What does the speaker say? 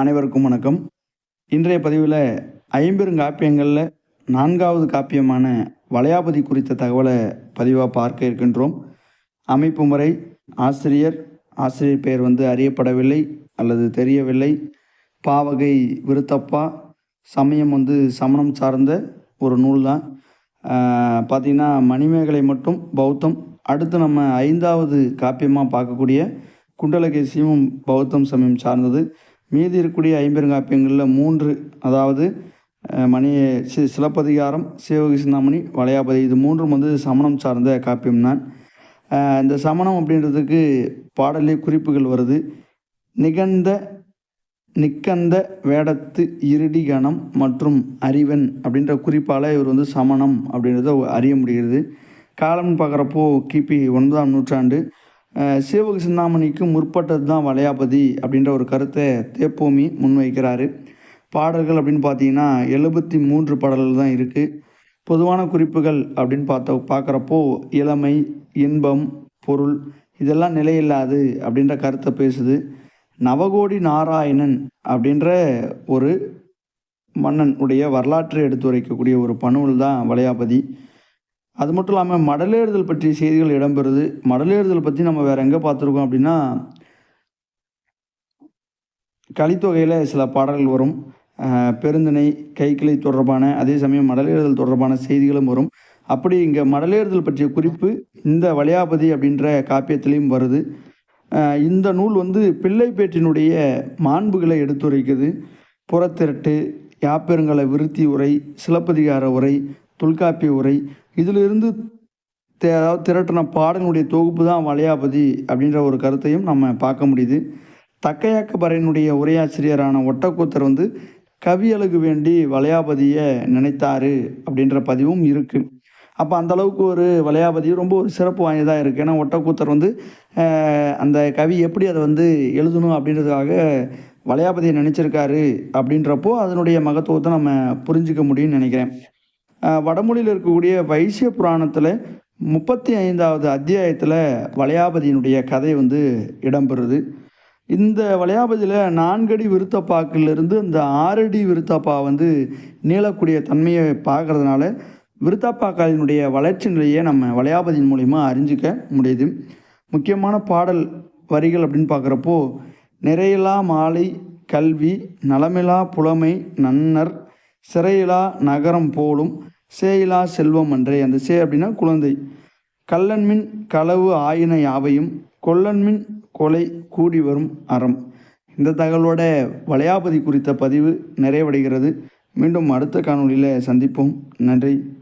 அனைவருக்கும் வணக்கம். இன்றைய பதிவில் ஐம்பெருங்காப்பியங்களில் நான்காவது காப்பியமான வளையாபதி குறித்த தகவலை பதிவாக பார்க்க இருக்கின்றோம். அமைப்பு முறை ஆசிரியர் ஆசிரியர் பெயர் வந்து அறியப்படவில்லை அல்லது தெரியவில்லை. பாவகை விருத்தப்பா சமயம் வந்து சமணம் சார்ந்த ஒரு நூல் தான். பார்த்திங்கன்னா மணிமேகலை மட்டும் பௌத்தம். அடுத்து நம்ம ஐந்தாவது காப்பியமாக பார்க்கக்கூடிய குண்டலகேசியும் பௌத்தம் சமயம் சார்ந்தது. மீதி இருக்கக்கூடிய ஐம்பெருங்காப்பியங்களில் மூன்று அதாவது மணி சி சிலப்பதிகாரம் சிவகி சிந்தாமணி வளையாபதி இது மூன்றும் வந்து சமணம் சார்ந்த காப்பியம் தான். இந்த சமணம் அப்படின்றதுக்கு பாடலே குறிப்புகள் வருது. நிகழ்ந்த நிக்கந்த வேடத்து இருடி கணம் மற்றும் அறிவன் அப்படின்ற குறிப்பால் இவர் வந்து சமணம் அப்படின்றத அறிய முடிகிறது. காலம்னு பார்க்குறப்போ கிபி ஒன்பதாம் நூற்றாண்டு சிவக சிந்தாமணிக்கு முற்பட்டது தான் வளையாபதி அப்படின்ற ஒரு கருத்தை தேப்போமி முன்வைக்கிறாரு. பாடல்கள் அப்படின்னு பார்த்தீங்கன்னா எழுபத்தி மூன்று பாடல்கள் தான் இருக்குது பொதுவான குறிப்புகள் அப்படின்னு பார்த்த பார்க்குறப்போ இளமை இன்பம் பொருள் இதெல்லாம் நிலையில்லாது அப்படின்ற கருத்தை பேசுது. நவகோடி நாராயணன் அப்படின்ற ஒரு மன்னன் உடைய வரலாற்றை எடுத்துரைக்கக்கூடிய ஒரு பணுவில் தான் வளையாபதி. அது மட்டும் இல்லாமல் மடலேறுதல் பற்றிய செய்திகள் இடம்பெறுது. மடலேறுதல் பற்றி நம்ம வேறு எங்கே பார்த்துருக்கோம் அப்படின்னா கலித்தொகையில் சில பாடல்கள் வரும். பெருந்திணை கைக்கிளை தொடர்பான அதே சமயம் மடலேறுதல் தொடர்பான செய்திகளும் வரும். அப்படி இங்கே மடலேறுதல் பற்றிய குறிப்பு இந்த வளையாபதி அப்படின்ற காப்பியத்திலையும் வருது. இந்த நூல் வந்து பிள்ளைப்பேற்றினுடைய மாண்புகளை எடுத்துரைக்குது. புறத்திரட்டு யாப்பெருங்கல விருத்தி உரை சிலப்பதிகார உரை தொல்காப்பிய உரை. இதிலிருந்து அதாவது திரட்டின பாடலுடைய தொகுப்பு தான் வளையாபதி அப்படின்ற ஒரு கருத்தையும் நம்ம பார்க்க முடியுது. தக்கையாக்கபரையினுடைய உரையாசிரியரான ஒட்டக்கூத்தர் வந்து கவியலுக்கு வேண்டி வளையாபதியை நினைத்தாரு அப்படின்ற பதிவும் இருக்குது அப்போ அந்த அளவுக்கு ஒரு வளையாபதி ரொம்ப ஒரு சிறப்பு வாய்ந்ததாக இருக்குது ஏன்னா ஒட்டக்கூத்தர் வந்து அந்த கவி எப்படி அதை வந்து எழுதணும் அப்படின்றதுக்காக வளையாபதியை நினச்சிருக்காரு அப்படின்றப்போ அதனுடைய மகத்துவத்தை நம்ம புரிஞ்சிக்க முடியும்னு நினைக்கிறேன். வடமொழியில் இருக்கக்கூடிய வைசிய புராணத்தில் முப்பத்தி ஐந்தாவது அத்தியாயத்தில் வளையாபதியினுடைய கதை வந்து இடம்பெறுது. இந்த வளையாபதியில் நான்கடி விருத்தப்பாக்கிலிருந்து இந்த ஆறடி விருத்தப்பா வந்து நீளக்கூடிய தன்மையை பார்க்கறதுனால விருத்தப்பாக்களினுடைய வளர்ச்சி நிலையை நம்ம வளையாபதியின் மூலிமா அறிஞ்சிக்க முடியுது. முக்கியமான பாடல் வரிகள் அப்படின்னு பார்க்குறப்போ நிறையிலா மாலை கல்வி நலமிலா புலமை நன்னர் சிறையிலா நகரம் போலும் சேயிலா செல்வம் அன்றே. அந்த சே அப்படின்னா குழந்தை. கள்ளன்மின் களவு ஆயின யாவையும் கொல்லன்மின் கொலை கூடி வரும் அறம். இந்த தகவலோட வளையாபதி குறித்த பதிவு நிறைவடைகிறது. மீண்டும் அடுத்த காணொளியில் சந்திப்போம். நன்றி.